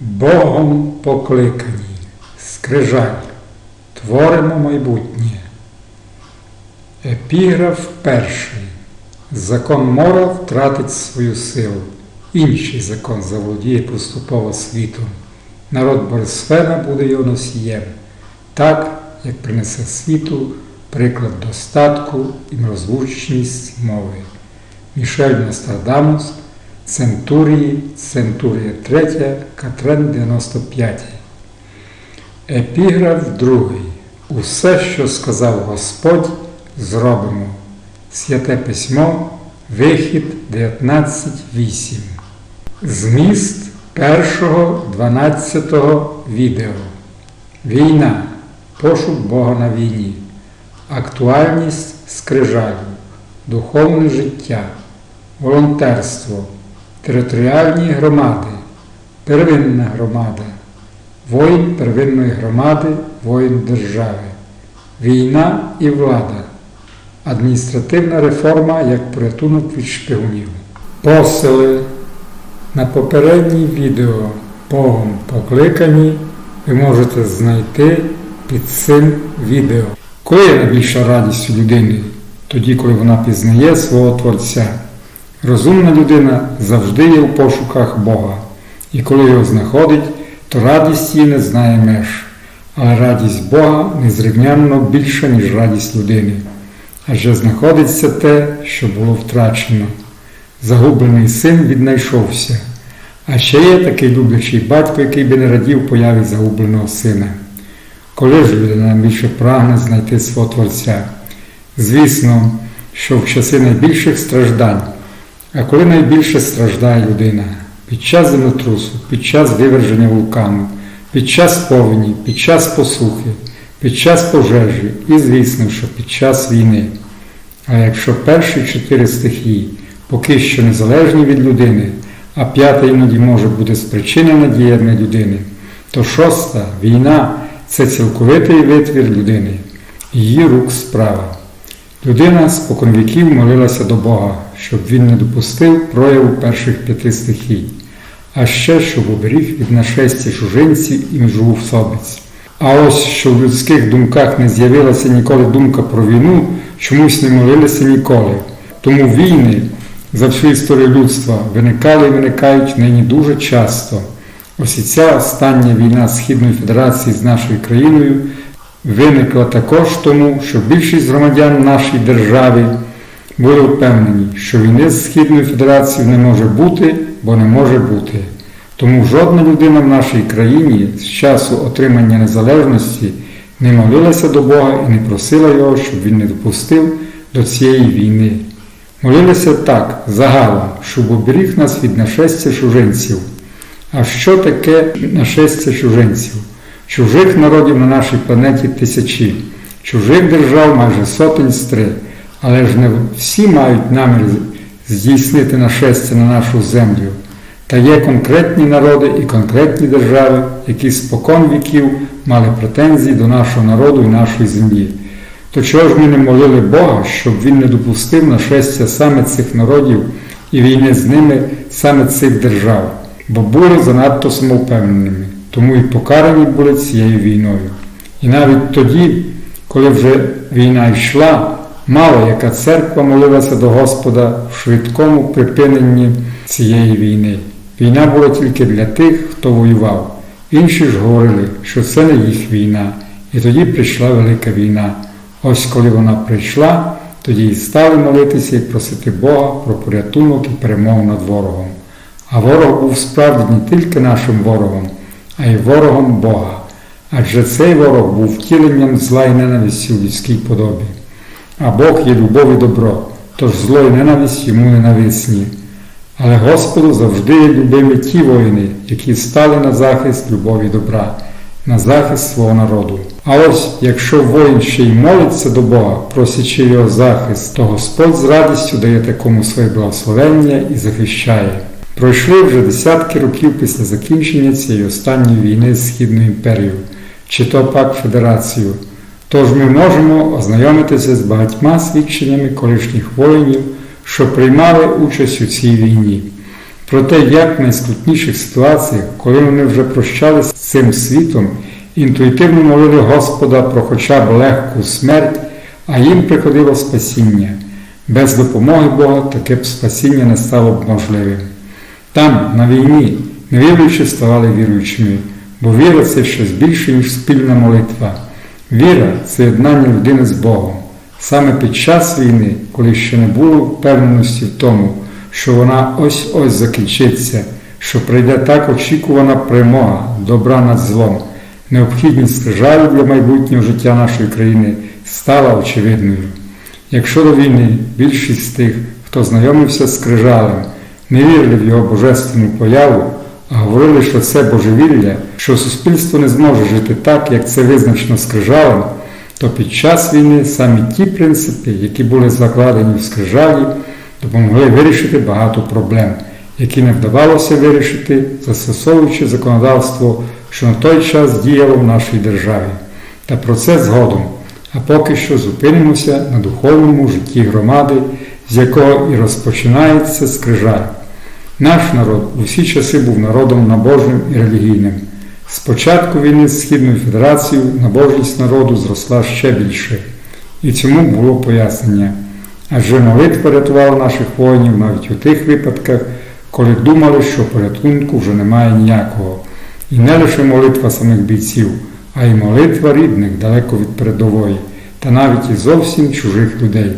Богом покликані, скрижаль, творимо майбутнє. Епіграф перший. Закон мора втратить свою силу. Інший закон заволодіє поступово світом. Народ Борисфена буде його носієм, так, як принесе світу приклад достатку і нерозлучність мови. Мішель Нострадамус, Центурії, Центурія 3, Катрен 95. Епіграф другий. Усе, що сказав Господь, зробимо. Святе письмо, вихід 19.8. Зміст першого 12 відео. Війна. Пошук Бога на війні. Актуальність скрижалю. Духовне життя. Волонтерство. Територіальні громади. Первинна громада. Воїн первинної громади, воїн держави. Війна і влада. Адміністративна реформа як порятунок від шпигунів. Посили на попередній відео Богом покликані ви можете знайти під цим відео. Коли найбільша радість у людини? Тоді, коли вона пізнає свого Творця. Розумна людина завжди є у пошуках Бога, і коли його знаходить, то радість її не знає меж, але радість Бога незрівнянно більша, ніж радість людини. Адже знаходиться те, що було втрачено. Загублений син віднайшовся. А ще є такий люблячий батько, який би не радів появі загубленого сина. Коли ж людина найбільше прагне знайти свого Творця? Звісно, що в часи найбільших страждань, а коли найбільше страждає людина під час землетрусу, під час виверження вулкану, під час повені, під час посухи, під час пожежі і, звісно, що під час війни. А якщо перші чотири стихії поки що незалежні від людини, а п'ята іноді може бути спричинена діями людини, то шоста війна це цілковитий витвір людини, її рук справа. Людина споконвіків молилася до Бога, щоб він не допустив прояву перших п'яти стихій, а ще щоб оберіг від нашестя чужинців і міжусобиць. А ось що в людських думках не з'явилася ніколи думка про війну, чомусь не молилися ніколи. Тому війни за всю історію людства виникали і виникають нині дуже часто. Ось і ця остання війна Східної Федерації з нашою країною виникла також тому, що більшість громадян нашої держави були впевнені, що війни з Східною Федерацією не може бути, бо не може бути. Тому жодна людина в нашій країні з часу отримання незалежності не молилася до Бога і не просила Його, щоб він не допустив до цієї війни. Молилися так, загалом, щоб оберіг нас від нашестя чужинців. А що таке нашестя чужинців? Чужих народів на нашій планеті тисячі, чужих держав майже сотень стри, але ж не всі мають намір здійснити нашестя на нашу землю. Та є конкретні народи і конкретні держави, які спокон віків мали претензії до нашого народу і нашої землі. То чого ж ми не молили Бога, щоб Він не допустив нашестя саме цих народів і війни з ними саме цих держав, бо були занадто самовпевненими, тому і покарані були цією війною. І навіть тоді, коли вже війна йшла, мало яка церква молилася до Господа в швидкому припиненні цієї війни. Війна була тільки для тих, хто воював. Інші ж говорили, що це не їх війна, і тоді прийшла велика війна. Ось коли вона прийшла, тоді і стали молитися і просити Бога про порятунок і перемогу над ворогом. А ворог був справді не тільки нашим ворогом, а й ворогом Бога. Адже цей ворог був втіленням зла і ненависті у людській подобі. А Бог є любов і добро, тож зло і ненависть йому ненависні. Але Господу завжди є любимі ті воїни, які стали на захист любові добра, на захист свого народу. А ось якщо воїн ще й молиться до Бога, просячи його захист, то Господь з радістю дає такому своє благословення і захищає. Пройшли вже десятки років після закінчення цієї останньої війни з Східною імперією, чи то пак Федерацією. Тож ми можемо ознайомитися з багатьма свідченнями колишніх воїнів, що приймали участь у цій війні. Проте, як в найскрутніших ситуаціях, коли вони вже прощалися з цим світом, інтуїтивно молили Господа про хоча б легку смерть, а їм приходило спасіння. Без допомоги Бога таке б спасіння не стало б можливим. Там, на війні, невіруючі ставали віруючими, бо віра це щось більше, ніж спільна молитва. Віра це єднання людини з Богом. Саме під час війни, коли ще не було впевненості в тому, що вона ось-ось закінчиться, що прийде так очікувана перемога, добра над злом, необхідність скрижалів для майбутнього життя нашої країни стала очевидною. Якщо до війни більшість тих, хто знайомився з скрижалем, не вірили в його божественну появу, говорили, що це божевілля, що суспільство не зможе жити так, як це визначено скрижалем, то під час війни самі ті принципи, які були закладені в скрижалі, допомогли вирішити багато проблем, які не вдавалося вирішити, застосовуючи законодавство, що на той час діяло в нашій державі. Та про це згодом. А поки що зупинимося на духовному житті громади, з якого і розпочинається скрижаль. Наш народ у всі часи був народом набожним і релігійним. З початку війни з Східною Федерацією набожність народу зросла ще більше. І цьому було пояснення. Адже молитва рятувала наших воїнів навіть у тих випадках, коли думали, що порятунку вже немає ніякого. І не лише молитва самих бійців, а й молитва рідних далеко від передової, та навіть і зовсім чужих людей.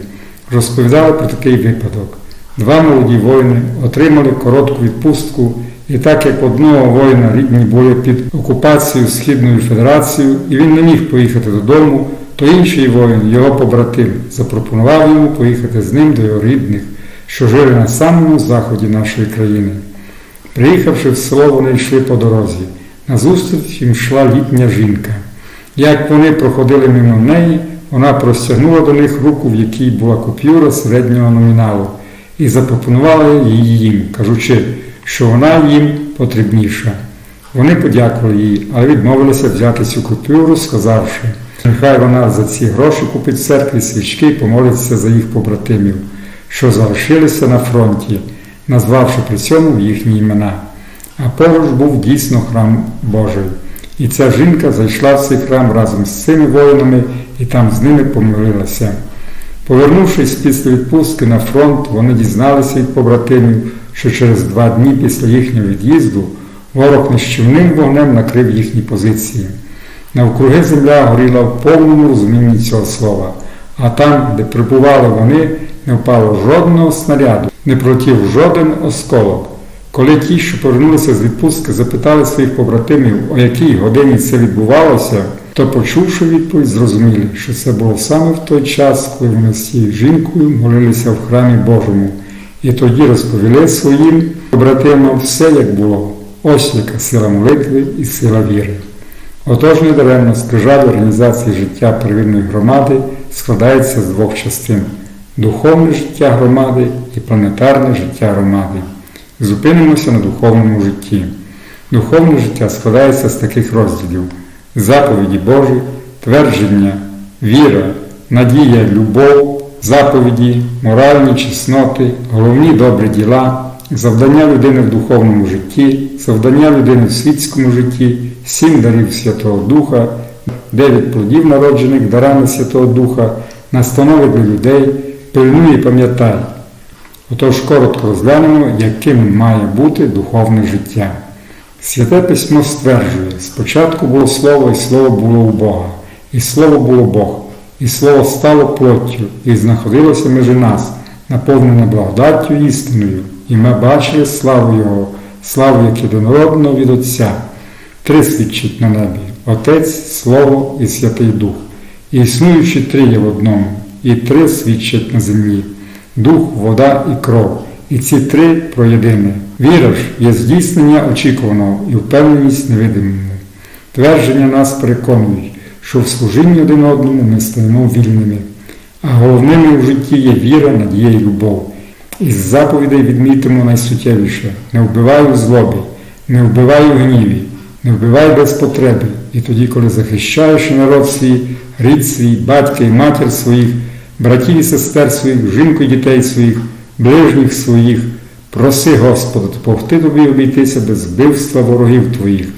Розповідали про такий випадок. Два молоді воїни отримали коротку відпустку, і так як одного воїна рідні були під окупацією Східною Федерацією, і він не міг поїхати додому, то інший воїн, його побратим, запропонував йому поїхати з ним до його рідних, що жили на самому заході нашої країни. Приїхавши в село, вони йшли по дорозі. Назустріч їм йшла літня жінка. Як вони проходили мимо неї, вона простягнула до них руку, в якій була купюра середнього номіналу, і запропонувала її їм, кажучи, що вона їм потрібніша. Вони подякували їй, але відмовилися взяти цю купюру, сказавши, нехай вона за ці гроші купить в церкві свічки і помолиться за їх побратимів, що залишилися на фронті, назвавши при цьому їхні імена. А поруч був дійсно храм Божий. І ця жінка зайшла в цей храм разом з цими воїнами і там з ними помилилася. Повернувшись після відпустки на фронт, вони дізналися від побратимів, що через два дні після їхнього від'їзду ворог нищівним вогнем накрив їхні позиції. Навкруги земля горіла в повному розумінні цього слова, а там, де прибували вони, не впало жодного снаряду, не пролетів жоден осколок. Коли ті, що повернулися з відпустки, запитали своїх побратимів, о якій годині це відбувалося, то, почувши відповідь, зрозуміли, що це було саме в той час, коли вони з цією жінкою молилися в храмі Божому, і тоді розповіли своїм побратимам все, як було. Ось яка сила молитви і сила віри. Отож, недаремно скрижаль організації життя первинної громади складається з двох частин духовне життя громади і планетарне життя громади. Зупинимося на духовному житті. Духовне життя складається з таких розділів: заповіді Божі, твердження, віра, надія, любов, заповіді, моральні чесноти, головні добрі діла, завдання людини в духовному житті, завдання людини в світському житті, сім дарів Святого Духа, дев'ять плодів народжених дарами Святого Духа, настанови для людей, пильнуй і пам'ятай. Отож коротко розглянемо, яким має бути духовне життя. Святе письмо стверджує, спочатку було Слово, і Слово було у Бога, і Слово було Бог, і Слово стало плоттю, і знаходилося між нас, наповнене благодаттю істиною, і ми бачили славу Його, славу як єдинородного від Отця. Три свідчить на небі Отець, Слово і Святий Дух, і існуючі три є в одному, і три свідчать на землі дух, вода і кров. І ці три про єдине. Віра ж є здійснення очікуваного і впевненість невидимому. Твердження нас переконують, що в служінні один одному ми стаємо вільними, а головними в житті є віра, надія і любов. Із заповідей відмітимо найсуттєвіше не вбивай у злобі, не вбивай у гніві, не вбивай без потреби. І тоді, коли захищаєш народ свій, рід свій, батька і матір своїх, братів і сестер своїх, жінку і дітей своїх, ближніх своїх, Проси Господа допомогти тобі обійтися без вбивства ворогів твоїх.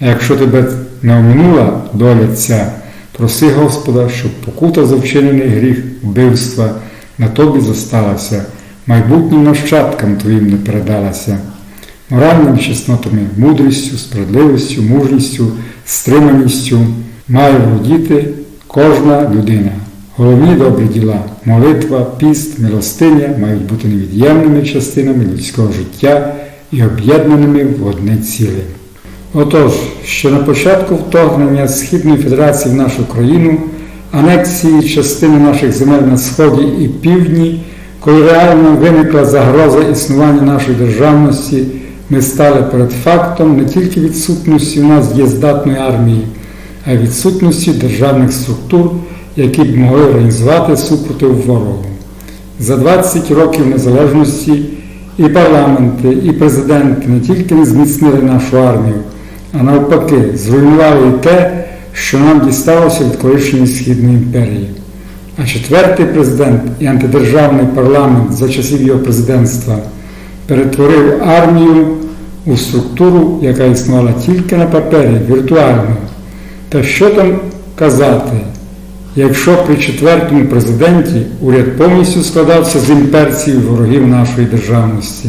А якщо тебе не оминула доля ця, проси Господа, щоб покута за вчинений гріх вбивства на тобі зосталася, майбутнім нащадкам твоїм не передалася. Моральними чеснотами, мудрістю, справедливістю, мужністю, стриманістю має володіти кожна людина. Головні добрі діла, молитва, піст, милостиня мають бути невід'ємними частинами людського життя і об'єднаними в одне ціле. Отож, ще на початку вторгнення Східної Федерації в нашу країну, анексії частини наших земель на Сході і Півдні, коли реально виникла загроза існування нашої державності, ми стали перед фактом не тільки відсутності у нас дієздатної армії, а й відсутності державних структур, які б могли організувати супротив ворогу. За 20 років незалежності і парламенти, і президенти не тільки не зміцнили нашу армію, а навпаки, зруйнували те, що нам дісталося від колишньої Східної імперії. А четвертий президент і антидержавний парламент за часів його президентства перетворив армію у структуру, яка існувала тільки на папері, віртуально. Та що там казати, якщо при четвертому президенті уряд повністю складався з імперців ворогів нашої державності,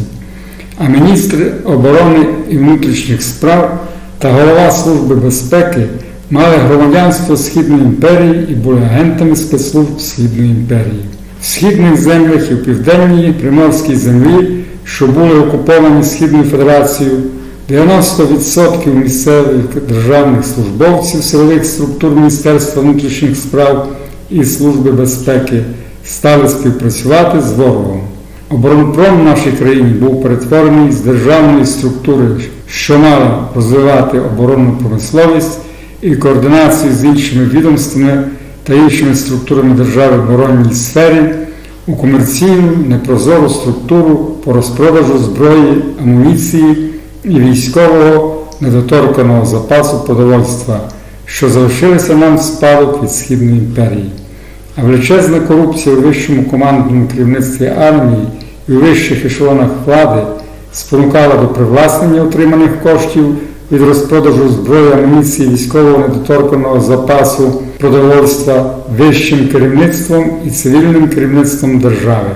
а міністри оборони і внутрішніх справ та голова Служби безпеки мали громадянство Східної імперії і були агентами спецслужб Східної імперії. В східних землях і в південній приморській землі, що були окуповані Східною Федерацією, 90% місцевих державних службовців силових структур Міністерства внутрішніх справ і Служби безпеки стали співпрацювати з ворогом. Оборонпром в нашій країні був перетворений з державної структури, що мала розвивати оборонну промисловість і координацію з іншими відомствами та іншими структурами держави в оборонній сфері у комерційну непрозору структуру по розпродажу зброї, амуніції і військового недоторканого запасу продовольства, що залишилися нам в спадок від Східної імперії. А величезна корупція у вищому командному керівництві армії і у вищих ешелонах влади спонукала до привласнення отриманих коштів від розпродажу зброї, амуніції, військового недоторканого запасу продовольства вищим керівництвом і цивільним керівництвом держави.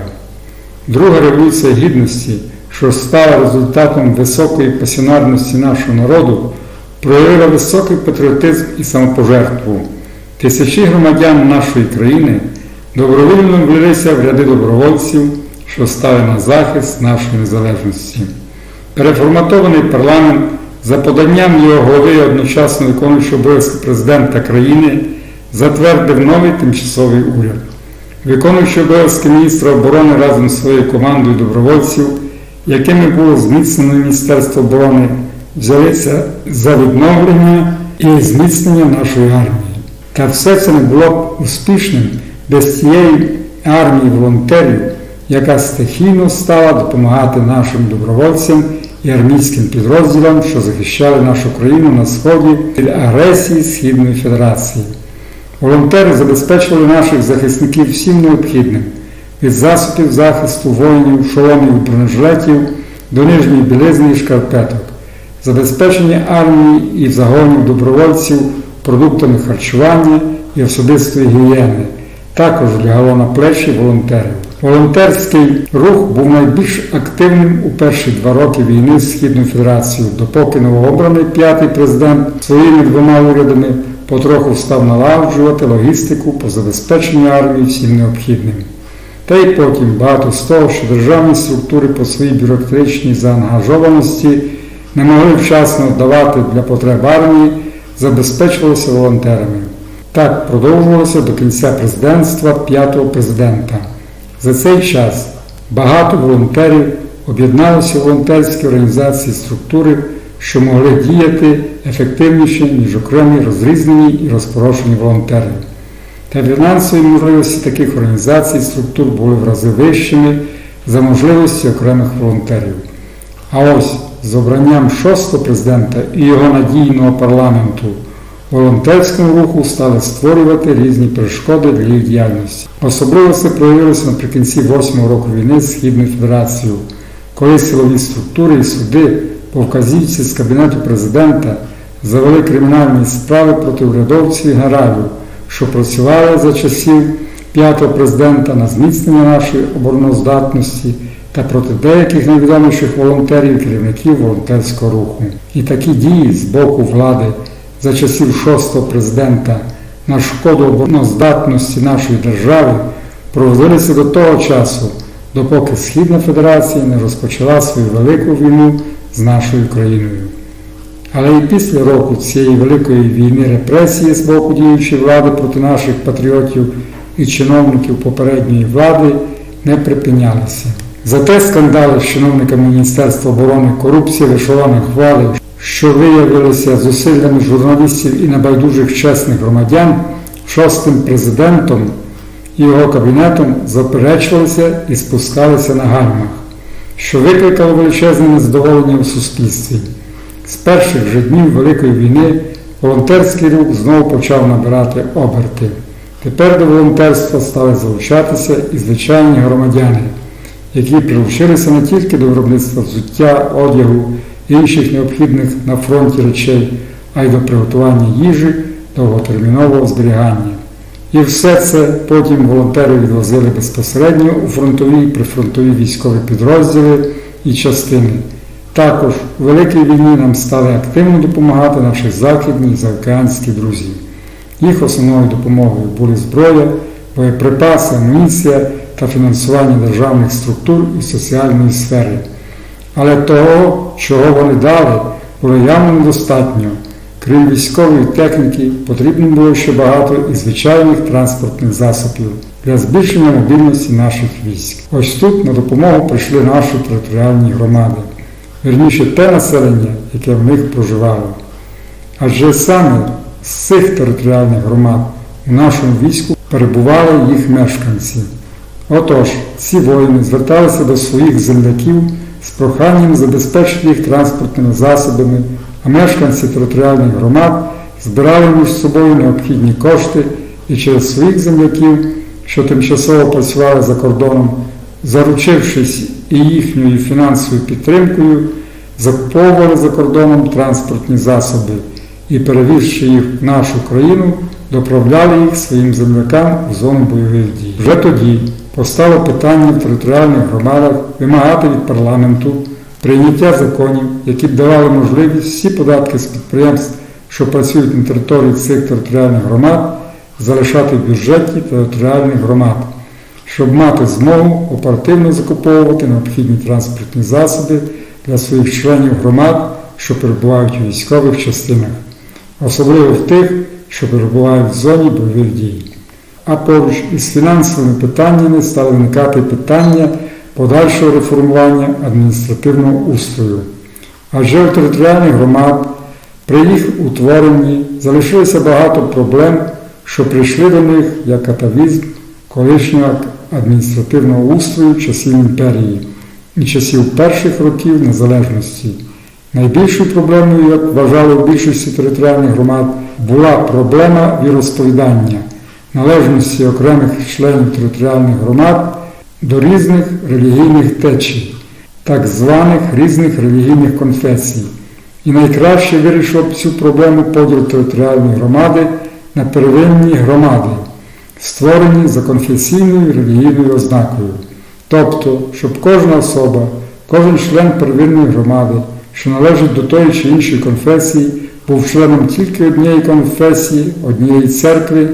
Друга революція гідності, що стала результатом високої пасіонарності нашого народу, проявила високий патріотизм і самопожертву. Тисячі громадян нашої країни добровільно влилися в ряди добровольців, що стали на захист нашої незалежності. Переформатований парламент за поданням його голови і одночасно виконуючого обов'язки президента країни затвердив новий тимчасовий уряд. Виконуючи обов'язки міністра оборони разом з своєю командою добровольців, якими було зміцнено Міністерство оборони, взялися за відновлення і зміцнення нашої армії. Та все це не було б успішним без цієї армії волонтерів, яка стихійно стала допомагати нашим добровольцям і армійським підрозділам, що захищали нашу країну на сході від агресії Східної Федерації. Волонтери забезпечили наших захисників всім необхідним від засобів захисту воїнів, шоломів бронежилетів до нижньої білизни і шкарпеток, забезпечення армії і загонів добровольців продуктами харчування і особистої гігієни. Також лягало на плечі волонтерів. Волонтерський рух був найбільш активним у перші два роки війни з Східною Федерацією, допоки новообраний п'ятий президент своїми двома урядами потроху став налагоджувати логістику по забезпеченню армії всім необхідним. Та й потім багато з того, що державні структури по своїй бюрократичній заангажованості не могли вчасно давати для потреб армії, забезпечувалося волонтерами. Так продовжувалося до кінця президентства п'ятого президента. За цей час багато волонтерів об'єдналися в волонтерські організації структури, що могли діяти ефективніше, ніж окремі розрізнені і розпорошені волонтери. Та фінансові можливості таких організацій і структур були в рази вищими за можливості окремих волонтерів. А ось з обранням шостого президента і його надійного парламенту волонтерському руху стали створювати різні перешкоди для їх діяльності. Особливо це проявилося наприкінці 8-го року війни з Східною Федерацією, коли силові структури і суди по вказівці з Кабінету президента завели кримінальні справи проти урядовців і генералів, що працювали за часів п'ятого президента на зміцнення нашої обороноздатності та проти деяких найвідоміших волонтерів керівників волонтерського руху. І такі дії з боку влади за часів шостого президента на шкоду обороноздатності нашої держави проводилися до того часу, допоки Східна Федерація не розпочала свою велику війну з нашою країною. Але і після року цієї великої війни репресії з боку діючої влади проти наших патріотів і чиновників попередньої влади не припинялися. Зате скандали з чиновниками Міністерства оборони, корупція вишованих хвали, що виявилися зусиллями журналістів і небайдужих чесних громадян, шостим президентом і його кабінетом заперечувалися і спускалися на гальмах, що викликало величезне незадоволення у суспільстві. З перших же днів Великої війни волонтерський рух знову почав набирати оберти. Тепер до волонтерства стали залучатися і звичайні громадяни, які прилучилися не тільки до виробництва взуття, одягу і інших необхідних на фронті речей, а й до приготування їжі довготермінового зберігання. І все це потім волонтери відвозили безпосередньо у фронтові і прифронтові військові підрозділи і частини. Також у Великій війні нам стали активно допомагати наші західні і заокеанські друзі. Їх основною допомогою були зброя, боєприпаси, амуніція та фінансування державних структур і соціальної сфери. Але того, чого вони дали, було явно недостатньо. Крім військової техніки, потрібно було ще багато і звичайних транспортних засобів для збільшення мобільності наших військ. Ось тут на допомогу прийшли наші територіальні громади, верніше те населення, яке в них проживало. Адже саме з цих територіальних громад у нашому війську перебували їх мешканці. Отож, ці воїни зверталися до своїх земляків з проханням забезпечити їх транспортними засобами, а мешканці територіальних громад збирали між собою необхідні кошти і через своїх земляків, що тимчасово працювали за кордоном, заручившись і їхньою фінансовою підтримкою, закуповували за кордоном транспортні засоби і, перевізши їх в нашу країну, доправляли їх своїм землякам у зону бойових дій. Вже тоді постало питання в територіальних громадах вимагати від парламенту прийняття законів, які б давали можливість всі податки з підприємств, що працюють на території цих територіальних громад, залишати в бюджеті територіальних громад, щоб мати змогу оперативно закуповувати необхідні транспортні засоби для своїх членів громад, що перебувають у військових частинах, особливо в тих, що перебувають в зоні бойових дій. А поруч із фінансовими питаннями стали виникати питання подальшого реформування адміністративного устрою. Адже у територіальних громад при їх утворенні залишилося багато проблем, що прийшли до них як атавізм колишнього адміністративного устрою часів імперії і часів перших років незалежності. Найбільшою проблемою, як вважали у більшості територіальних громад, була проблема віросповідання, належності окремих членів територіальних громад до різних релігійних течій, так званих різних релігійних конфесій. І найкраще вирішив цю проблему поділ територіальної громади на первинні громади, створені за конфесійною релігійною ознакою. Тобто, щоб кожна особа, кожен член первинної громади, що належить до тої чи іншої конфесії, був членом тільки однієї конфесії, однієї церкви.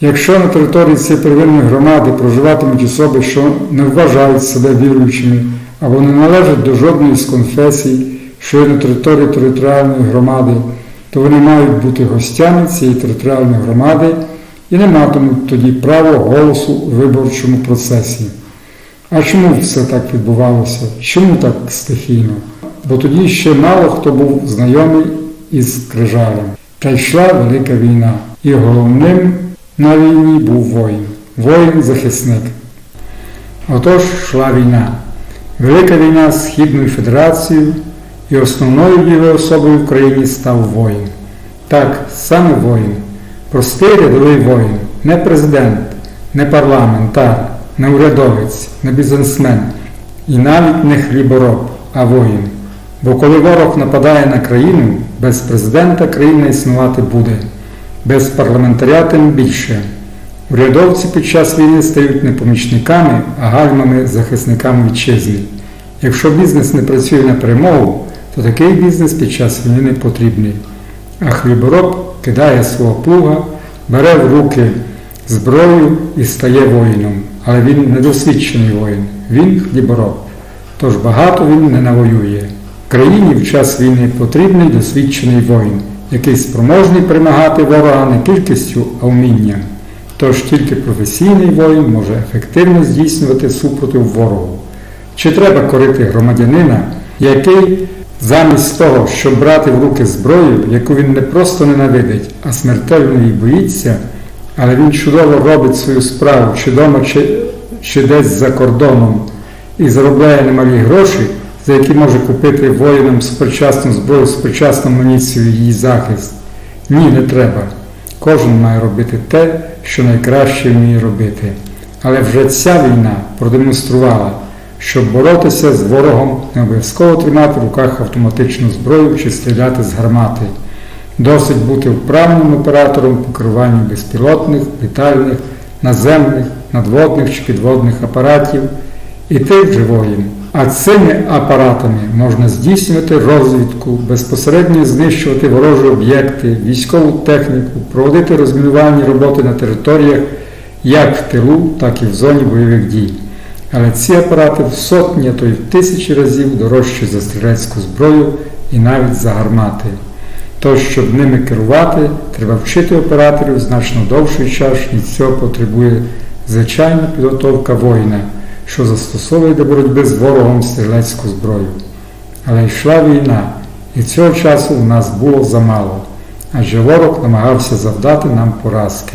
Якщо на території цієї первинної громади проживатимуть особи, що не вважають себе віруючими або не належать до жодної з конфесій, що є на території територіальної громади, то вони мають бути гостями цієї територіальної громади і не матимуть тоді права голосу у виборчому процесі. А чому все так відбувалося? Чому так стихійно? Бо тоді ще мало хто був знайомий із крижалем. Та йшла велика війна. І головним на війні був воїн, воїн-захисник. Отож йшла війна. Велика війна з Східною Федерацією і основною його особою в країні став воїн. Так, саме воїн, простий рядовий воїн, не президент, не парламентар, не урядовець, не бізнесмен, І навіть не хлібороб, а воїн. Бо коли ворог нападає на країну, без президента країна існувати буде, без парламентаря тим більше. Урядовці під час війни стають не помічниками, а гальмами захисниками вітчизни. Якщо бізнес не працює на перемогу, то такий бізнес під час війни не потрібний. А хлібороб кидає свого плуга, бере в руки зброю і стає воїном. Але він недосвідчений воїн, він хлібороб. Тож багато він не навоює. Країні в час війни потрібний досвідчений воїн, який спроможний перемагати ворога не кількістю, а вмінням. Тож тільки професійний воїн може ефективно здійснювати супротив ворогу. Чи треба корити громадянина, який замість того, щоб брати в руки зброю, яку він не просто ненавидить, а смертельно її боїться, але він чудово робить свою справу, чи вдома, чи, чи десь за кордоном, і заробляє немалі гроші, за які може купити воїнам сучасну зброю, сучасну амуніцію її захист. Ні, не треба. Кожен має робити те, що найкраще вміє робити. Але вже ця війна продемонструвала, щоб боротися з ворогом, не обов'язково тримати в руках автоматичну зброю чи стріляти з гармати. Досить бути вправним оператором по керуванню безпілотних, літальних, наземних, надводних чи підводних апаратів, і ти вже воїн. А цими апаратами можна здійснювати розвідку, безпосередньо знищувати ворожі об'єкти, військову техніку, проводити розмінувальні роботи на територіях як в тилу, так і в зоні бойових дій. Але ці апарати в сотні, а то й в тисячі разів дорожчі за стрілецьку зброю і навіть за гармати. Тож, щоб ними керувати, треба вчити операторів значно довший час, і цього потребує звичайна підготовка воїна, що застосовує до боротьби з ворогом стрілецьку зброю. Але йшла війна, і цього часу у нас було замало, адже ворог намагався завдати нам поразки.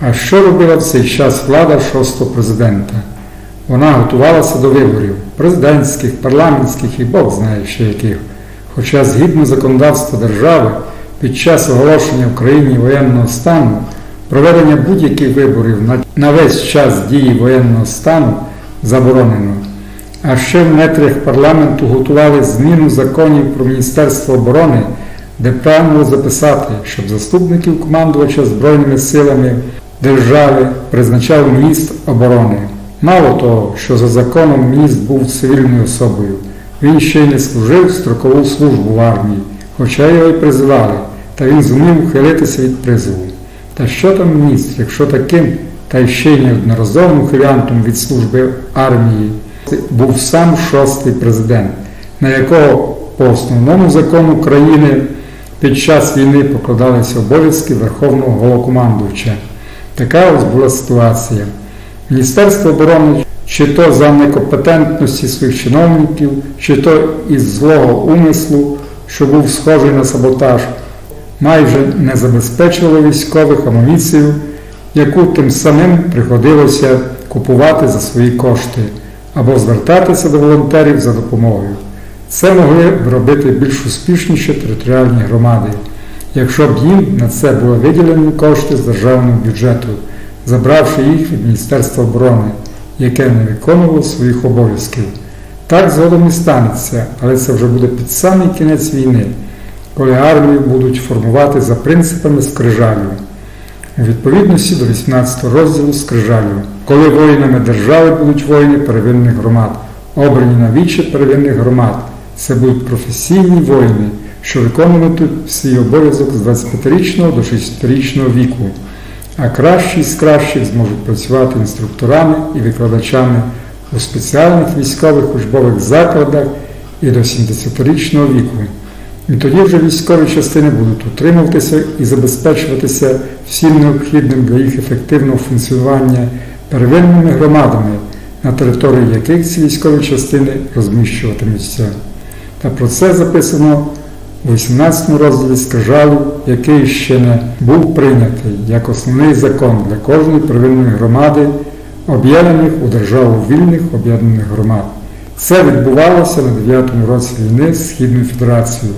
А що робила в цей час влада шостого президента? Вона готувалася до виборів президентських, парламентських і Бог знає ще яких. Хоча згідно законодавства держави під час оголошення в країні воєнного стану проведення будь-яких виборів на весь час дії воєнного стану заборонено. А ще в нетрях парламенту готували зміну законів про Міністерство оборони, де прагнули записати, щоб заступників командувача Збройними силами держави призначав міністр оборони. Мало того, що за законом міністр був цивільною особою. Він ще й не служив строкову службу в армії, хоча його й призивали, та він зумів ухилитися від призову. Та що там міністр, якщо таким, та й ще й неодноразовим ухилянтом від служби армії був сам шостий президент, на якого по основному закону країни під час війни покладалися обов'язки Верховного Головкомандувача. Така ось була ситуація. Міністерство оборони чи то за некомпетентності своїх чиновників, чи то із злого умислу, що був схожий на саботаж, майже не забезпечувало військових амуніцію, яку тим самим приходилося купувати за свої кошти або звертатися до волонтерів за допомогою. Це могли б робити більш успішніші територіальні громади, якщо б їм на це були виділені кошти з державного бюджету, забравши їх від Міністерства оборони яке не виконувало своїх обов'язків. Так згодом і станеться, але це вже буде під самий кінець війни, коли армію будуть формувати за принципами скрижалю. У відповідності до 18 розділу скрижалю, коли воїнами держави будуть воїни первинних громад, обрані на вічі первинних громад, це будуть професійні воїни, що виконуватимуть свій обов'язок з 25-річного до 60-річного віку а кращі з кращих зможуть працювати інструкторами і викладачами у спеціальних військових учбових закладах і до 70-річного віку. І тоді вже військові частини будуть утримуватися і забезпечуватися всім необхідним для їх ефективного функціонування первинними громадами, на території яких ці військові частини розміщуватимуться. Та про це записано у 18 розділі скажалу, який ще не був прийнятий як основний закон для кожної первинної громади, об'єднаних у державу вільних об'єднаних громад. Це відбувалося на 9-му році війни з Східною Федерацією,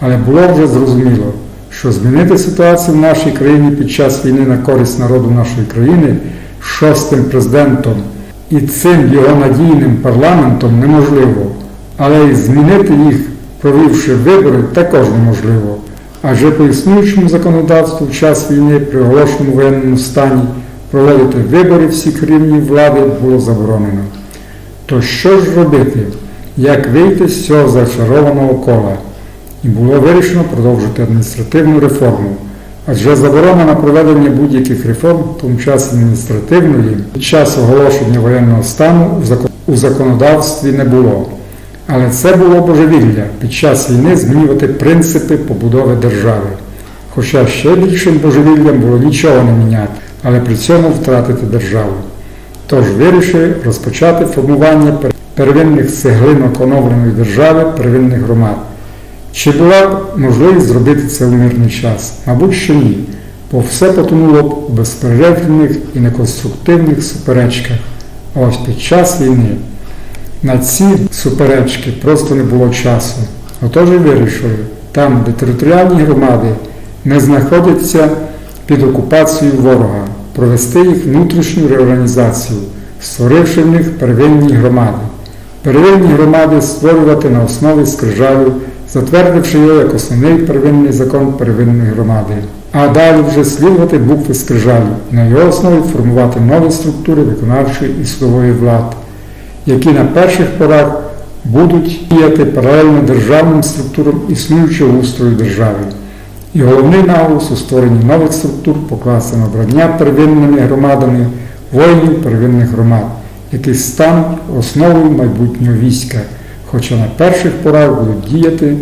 але було вже зрозуміло, що змінити ситуацію в нашій країні під час війни на користь народу нашої країни шостим президентом І цим його надійним парламентом неможливо, але й змінити їх, провівши вибори, також неможливо. Адже по існуючому законодавству в час війни при оголошеному воєнному стані проводити вибори всіх рівнів влади було заборонено. То що ж робити? Як вийти з цього зачарованого кола? І було вирішено продовжити адміністративну реформу. Адже заборона на проведення будь-яких реформ, в тому часі адміністративної, під час оголошення воєнного стану у законодавстві не було. Але це було божевілля під час війни змінювати принципи побудови держави. Хоча ще більшим божевіллям було нічого не міняти, але при цьому втратити державу. Тож вирішили розпочати формування первинних цеглинок оновленої держави, первинних громад. Чи була б можливість зробити це у мирний час? Мабуть, що ні, бо все потонуло б у безперервних і неконструктивних суперечках. А ось під час війни на ці суперечки просто не було часу. Отож і вирішили, там, де територіальні громади не знаходяться під окупацією ворога, провести їх внутрішню реорганізацію, створивши в них первинні громади. Первинні громади створювати на основі скрижалю, затвердивши його як основний первинний закон первинної громади. А далі вже слідувати букви скрижалю на його основі формувати нові структури виконавчої і судової влади які на перших порах будуть діяти паралельно державним структурам існуючого устрою держави. І головний наголос у створенні нових структур покласти на первинними громадами воїнів первинних громад, які стануть основою майбутнього війська, хоча на перших порах будуть діяти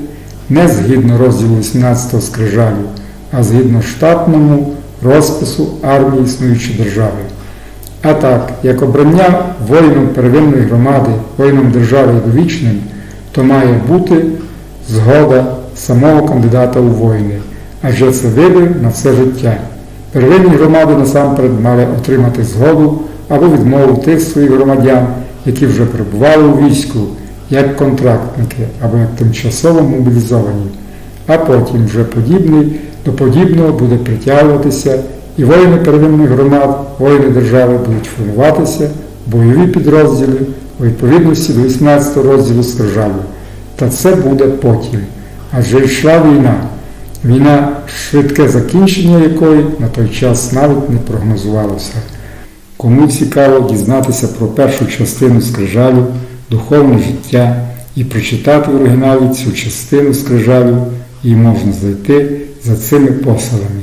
не згідно розділу 18 скрижалю, а згідно штатному розпису армії існуючої держави. А так, як обрання воїном первинної громади, воїном держави довічним, то має бути згода самого кандидата у воїни, адже це вибір на все життя. Первинні громади насамперед мали отримати згоду або відмову тих своїх громадян, які вже перебували у війську, як контрактники або як тимчасово мобілізовані. А потім вже подібний до подібного буде притягуватися і воїни первинних громад, воїни держави будуть формуватися, бойові підрозділи у відповідності до 18 розділу Скрижалю. Та це буде потім. Адже йшла війна. Війна, швидке закінчення якої на той час навіть не прогнозувалося. Кому цікаво дізнатися про першу частину скрижалю, духовне життя і прочитати в оригіналі цю частину скрижалю, її можна знайти за цими посилами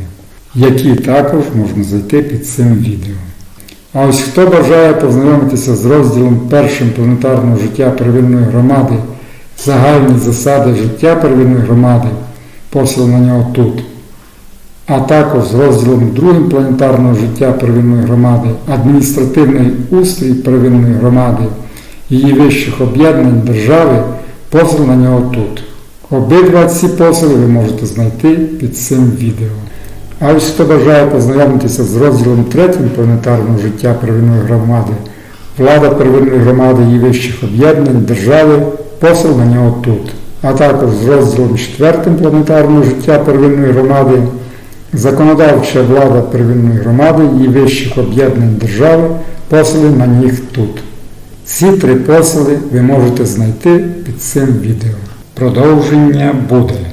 які також можна знайти під цим відео. А ось хто бажає познайомитися з розділом першим планетарного життя первинної громади, загальні засади життя первинної громади, посил на нього тут, а також з розділом другим планетарного життя первинної громади, адміністративний устрій первинної громади, її вищих об'єднань держави, посил на нього тут. Обидва ці посили ви можете знайти під цим відео. А ось хто бажає познайомитися з розділом третім планетарного життя первинної громади, влада первинної громади її вищих об'єднань, держави, посил на нього тут. А також з розділом четвертим планетарного життя первинної громади, законодавча влада первинної громади, її вищих об'єднань держави, посили на них тут. Ці три посили ви можете знайти під цим відео. Продовження буде.